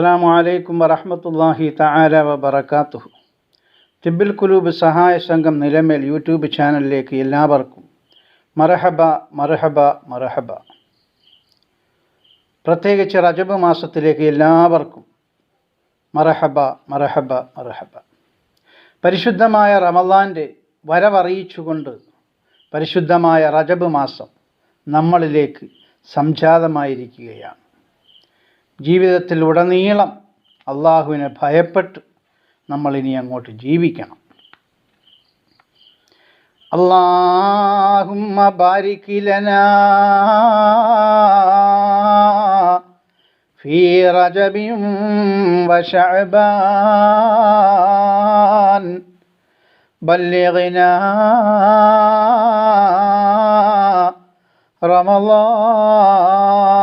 അസ്സാം വലൈക്കും വറഹമത്തല്ലാഹി തആല വബറകാതുഹു തിബിൽ കുലൂബ് സഹായ സംഘം നിലമേൽ യൂട്യൂബ് ചാനലിലേക്ക് എല്ലാവർക്കും മറഹബ മറഹബ മറഹബ പ്രത്യേകിച്ച് റജബ് മാസത്തിലേക്ക് എല്ലാവർക്കും മറഹബ മറഹബ മറഹബ പരിശുദ്ധമായ റമദാന്റെ വരവറിയിച്ചുകൊണ്ട് പരിശുദ്ധമായ റജബ് മാസം നമ്മളിലേക്ക് സംജാതമായിരിക്കുകയാണ്. ജീവിതത്തിൽ ഉടനീളം അള്ളാഹുവിനെ ഭയപ്പെട്ട് നമ്മൾ ഇനി അങ്ങോട്ട് ജീവിക്കണം അള്ളാഹുമ്മ ബാരിക്കിലന في رجب وشعبان بلغنا رمضان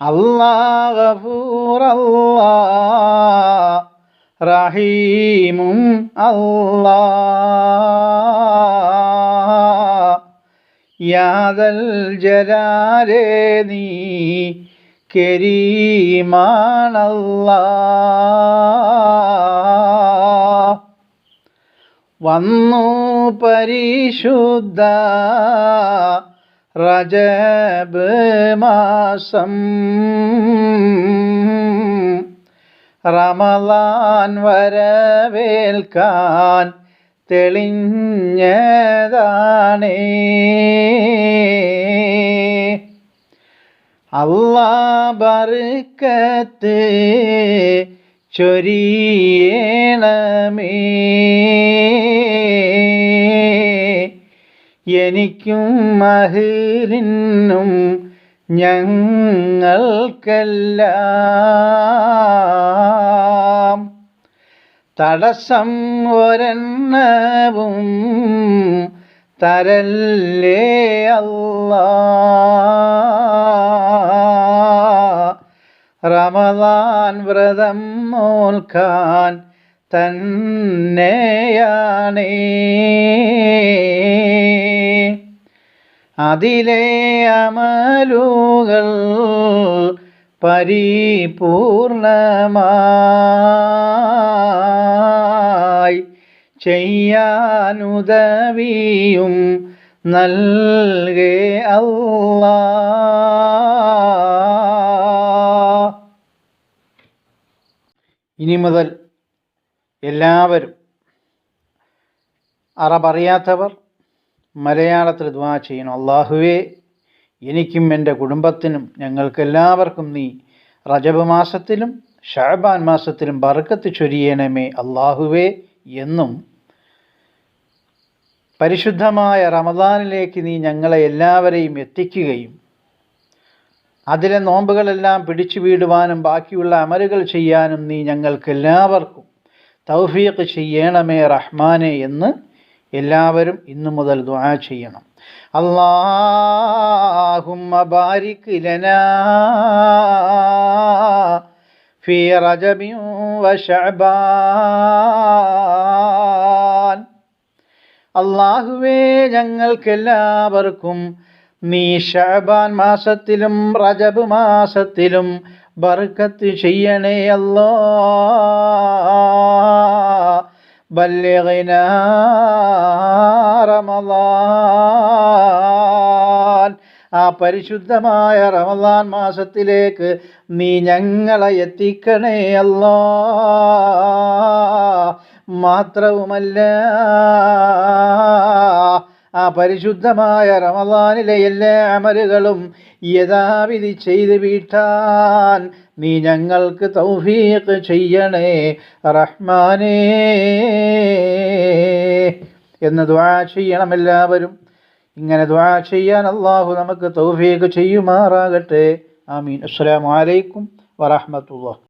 അള്ളാഹ റഹീമും അള്ളാ യാദൽ ജലാലേ നീ കരീമാണല്ല വന്നു പരിശുദ്ധ റജബ് മാസം റമലാൻ വരവേൽക്കാൻ തെളിഞ്ഞതാണേ. അല്ലാ ബർക്കത്ത് ചൊരിയണമേ. എനിക്കും മഹിലിനും ഞങ്ങൾക്കെല്ലാം തടസ്സം ഒരെണ്ണവും തരല്ലേ അല്ലാ. റമദാൻ വ്രതം നോൽക്കാൻ തന്നെയാണേ. അതിലെ അമലുകൾ പരിപൂർണമായി ചെയ്യാനുദവിയും നൽകേ അല്ല. ഇനി മുതൽ എല്ലാവരും അറബറിയാത്തവർ മലയാളത്തിൽ ദ്വാ ചെയ്യണം. അള്ളാഹുവേ എനിക്കും എന്റെ കുടുംബത്തിനും ഞങ്ങൾക്കെല്ലാവർക്കും നീ റജബ് മാസത്തിലും ഷാബാൻ മാസത്തിലും ബർക്കത്ത് ചൊരിയണമേ അള്ളാഹുവേ എന്നും പരിശുദ്ധമായ റമദാനിലേക്ക് നീ ഞങ്ങളെ എല്ലാവരെയും എത്തിക്കുകയും അതിലെ നോമ്പുകളെല്ലാം പിടിച്ചു വീടുവാനും ബാക്കിയുള്ള അമലുകൾ ചെയ്യാനും നീ ഞങ്ങൾക്കെല്ലാവർക്കും തൗഫീഖ് ചെയ്യണമേ റഹ്മാനെ എന്ന് എല്ലാവരും ഇന്നു മുതൽ ദുആ ചെയ്യണം. അല്ലാഹുമ്മ ബാരിക് ലനാ ഫീ റജബിൻ അള്ളാഹുവേ ഞങ്ങൾക്കെല്ലാവർക്കും നീ ഷഅബാൻ മാസത്തിലും റജബ് മാസത്തിലും ബർക്കത്ത് ചെയ്യണേ അല്ലോ. ബല്യഗന റമദാൻ ആ പരിശുദ്ധമായ റമദാൻ മാസത്തിലേക്ക് നീ ഞങ്ങളെ എത്തിക്കണേ അല്ലോ. മാത്രവുമല്ല ആ പരിശുദ്ധമായ റമദാനിലെ എല്ലാ അമലുകളും യഥാവിധി ചെയ്ത് വീട്ടാൻ നീ ഞങ്ങൾക്ക് തൗഫീഖ് ചെയ്യണേ റഹ്മാനേ. എന്ന് ദ്വാ ചെയ്യണം എല്ലാവരും. ഇങ്ങനെ ദ്വാ ചെയ്യാൻ അള്ളാഹു നമുക്ക് തൗഫീഖ് ചെയ്യുമാറാകട്ടെ. ആമീൻ. അസ്സലാമു അലൈക്കും വറഹ്മത്തുള്ളാഹി